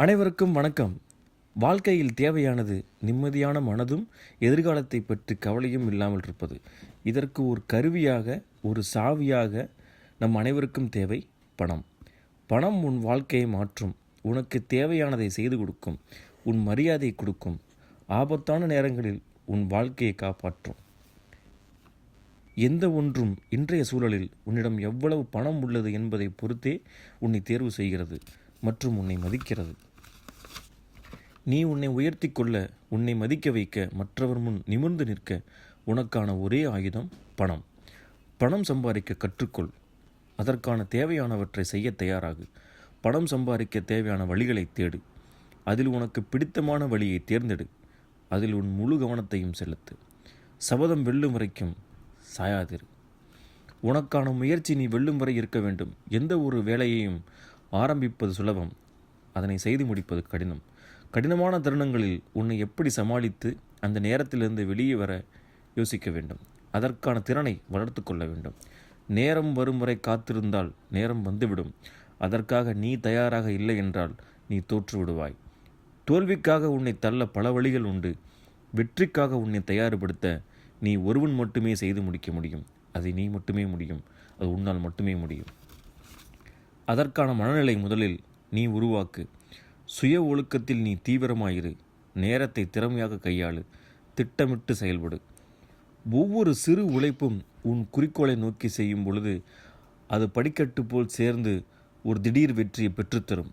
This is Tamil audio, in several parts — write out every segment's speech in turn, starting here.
அனைவருக்கும் வணக்கம். வாழ்க்கையில் தேவையானது நிம்மதியான மனதும் எதிர்காலத்தை பற்றி கவலையும் இல்லாமல் இருப்பது. இதற்கு ஒரு கருவியாக ஒரு சாவியாக நம் அனைவருக்கும் தேவை பணம். பணம் உன் வாழ்க்கையை மாற்றும். உனக்கு தேவையானதை செய்து கொடுக்கும். உன் மரியாதை கொடுக்கும். ஆபத்தான நேரங்களில் உன் வாழ்க்கையை காப்பாற்றும். எந்த ஒன்றும் இன்றைய சூழலில் உன்னிடம் எவ்வளவு பணம் உள்ளது என்பதை பொறுத்தே உன்னை தேர்வு செய்கிறது. மற்றும் உன்னை மதிக்கிறது. நீ உன்னை உயர்த்தி கொள்ள உன்னை மதிக்க வைக்க மற்றவர் முன் நிமிர்ந்து நிற்க உனக்கான ஒரே ஆயுதம் பணம். பணம் சம்பாதிக்க கற்றுக்கொள். அதற்கான தேவையானவற்றை செய்ய தயாராகு. பணம் சம்பாதிக்க தேவையான வழிகளை தேடு. அதில் உனக்கு பிடித்தமான வழியை தேர்ந்தெடு. அதில் உன் முழு கவனத்தையும் செலுத்து. சபதம் வெல்லும் வரைக்கும் சாயாதிரு. உனக்கான முயற்சி நீ வெல்லும் வரை இருக்க வேண்டும். எந்த ஒரு வேலையையும் ஆரம்பிப்பது சுலபம். அதனை செய்து முடிப்பது கடினம். கடினமான தருணங்களில் உன்னை எப்படி சமாளித்து அந்த நேரத்திலிருந்து வெளியே வர யோசிக்க வேண்டும். அதற்கான திறனை வளர்த்து கொள்ள வேண்டும். நேரம் வரும் வரை காத்திருந்தால் நேரம் வந்துவிடும். அதற்காக நீ தயாராக இல்லை என்றால் நீ தோற்று விடுவாய். தோல்விக்காக உன்னை தள்ள பல வழிகள் உண்டு. வெற்றிக்காக உன்னை தயார்படுத்த நீ ஒருவன் மட்டுமே செய்து முடிக்க முடியும். அதை நீ மட்டுமே முடியும். அது உன்னால் மட்டுமே முடியும். அதற்கான மனநிலை முதலில் நீ உருவாக்கு. சுய ஒழுக்கத்தில் நீ தீவிரமாயிரு. நேரத்தை திறமையாக கையாளு. திட்டமிட்டு செயல்படு. ஒவ்வொரு சிறு உழைப்பும் உன் குறிக்கோளை நோக்கி செய்யும் பொழுது அது படிக்கட்டு போல் சேர்ந்து ஒரு திடீர் வெற்றியை பெற்றுத்தரும்.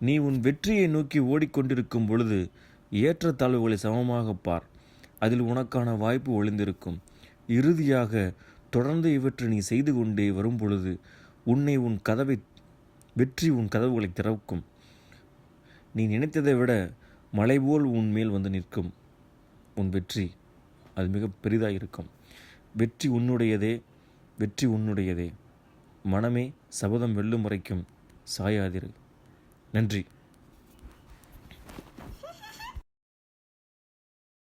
நீ உன் வெற்றியை நோக்கி ஓடிக்கொண்டிருக்கும் பொழுது ஏற்றத்தாழ்வுகளை சமமாக பார். அதில் உனக்கான வாய்ப்பு ஒளிந்திருக்கும். இறுதியாக தொடர்ந்து இவற்றை நீ செய்து கொண்டே வரும் பொழுது உன்னை உன் கதவை வெற்றி உன் கதவுகளை திறக்கும். நீ நினைத்ததை விட மலை போல் உன் மேல் வந்து நிற்கும். உன் வெற்றி அது மிக பெரிதாக இருக்கும். வெற்றி உன்னுடையதே வெற்றி உன்னுடையதே. மனமே சபதம் வெல்லும் வரைக்கும் சாயாதிரு நன்றி.